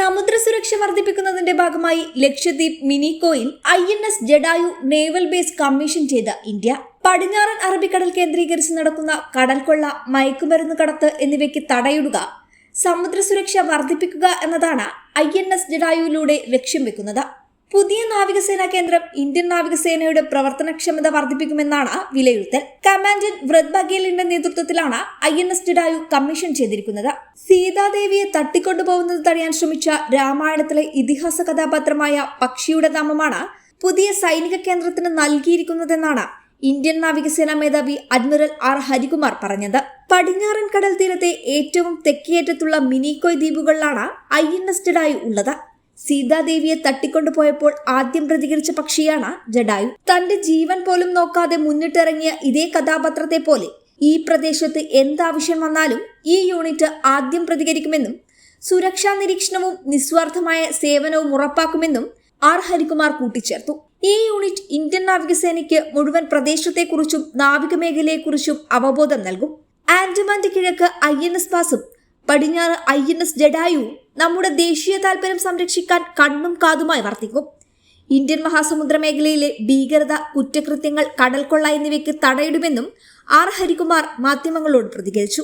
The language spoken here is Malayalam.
സമുദ്ര സുരക്ഷ വർദ്ധിപ്പിക്കുന്നതിന്റെ ഭാഗമായി Lakshadweep മിനിക്കോയിൽ I N S Jatayu naval base commission ചെയ്ത ഇന്ത്യ. പടിഞ്ഞാറൻ അറബിക്കടൽ കേന്ദ്രീകരിച്ച് നടക്കുന്ന കടൽക്കൊള്ള മയക്കുമരുന്ന് കടത്ത് എന്നിവയ്ക്ക് തടയിടുക സമുദ്ര സുരക്ഷ വർദ്ധിപ്പിക്കുക എന്നതാണ് ഐ എൻ എസ് ജഡായുവിലൂടെ ലക്ഷ്യം വെക്കുന്നത്. പുതിയ നാവികസേനാ കേന്ദ്രം ഇന്ത്യൻ നാവികസേനയുടെ പ്രവർത്തനക്ഷമത വർദ്ധിപ്പിക്കുമെന്നാണ് വിലയിരുത്തൽ. കമാൻഡന്റ് വ്രത് ബഗേലിന്റെ നേതൃത്വത്തിലാണ് I N S Jatayu commission ചെയ്തിരിക്കുന്നത്. സീതാദേവിയെ തട്ടിക്കൊണ്ടുപോകുന്നത് തടയാൻ ശ്രമിച്ച രാമായണത്തിലെ ഇതിഹാസ കഥാപാത്രമായ പക്ഷിയുടെ നാമമാണ് പുതിയ സൈനിക കേന്ദ്രത്തിന് നൽകിയിരിക്കുന്നതെന്നാണ് ഇന്ത്യൻ നാവികസേനാ മേധാവി അഡ്മിറൽ ആർ. ഹരികുമാർ പറഞ്ഞത്. പടിഞ്ഞാറൻ കടൽ തീരത്തെ ഏറ്റവും തെക്കേയറ്റത്തുള്ള മിനിക്കോയ് ദ്വീപുകളിലാണ് ഐ എൻ എസ് ഡിഡായു ഉള്ളത്. സീതാദേവിയെ തട്ടിക്കൊണ്ടുപോയപ്പോൾ ആദ്യം പ്രതികരിച്ച പക്ഷിയാണ് ജഡായു. തന്റെ ജീവൻ പോലും നോക്കാതെ മുന്നിട്ടിറങ്ങിയ ഇതേ കഥാപാത്രത്തെ പോലെ ഈ പ്രദേശത്ത് എന്താവശ്യം വന്നാലും ഈ യൂണിറ്റ് ആദ്യം പ്രതികരിക്കുമെന്നും സുരക്ഷാ നിരീക്ഷണവും നിസ്വാർത്ഥമായ സേവനവും ഉറപ്പാക്കുമെന്നും ആർ ഹരികുമാർ കൂട്ടിച്ചേർത്തു. ഈ യൂണിറ്റ് ഇന്ത്യൻ നാവികസേനയ്ക്ക് മുഴുവൻ പ്രദേശത്തെക്കുറിച്ചും നാവിക മേഖലയെക്കുറിച്ചും അവബോധം നൽകും. ആൻഡമാന്റെ കിഴക്ക് ഐ എൻ എസ് പാസും പടിഞ്ഞാറ് ഐ എൻ എസ് ജഡായു നമ്മുടെ ദേശീയ താൽപര്യം സംരക്ഷിക്കാൻ കണ്ണും കാതുമായി വർത്തിക്കും. ഇന്ത്യൻ മഹാസമുദ്ര മേഖലയിലെ ഭീകരത കുറ്റകൃത്യങ്ങൾ കടൽക്കൊള്ള എന്നിവയ്ക്ക് തടയിടുമെന്നും ആർ ഹരികുമാർ മാധ്യമങ്ങളോട് പ്രതികരിച്ചു.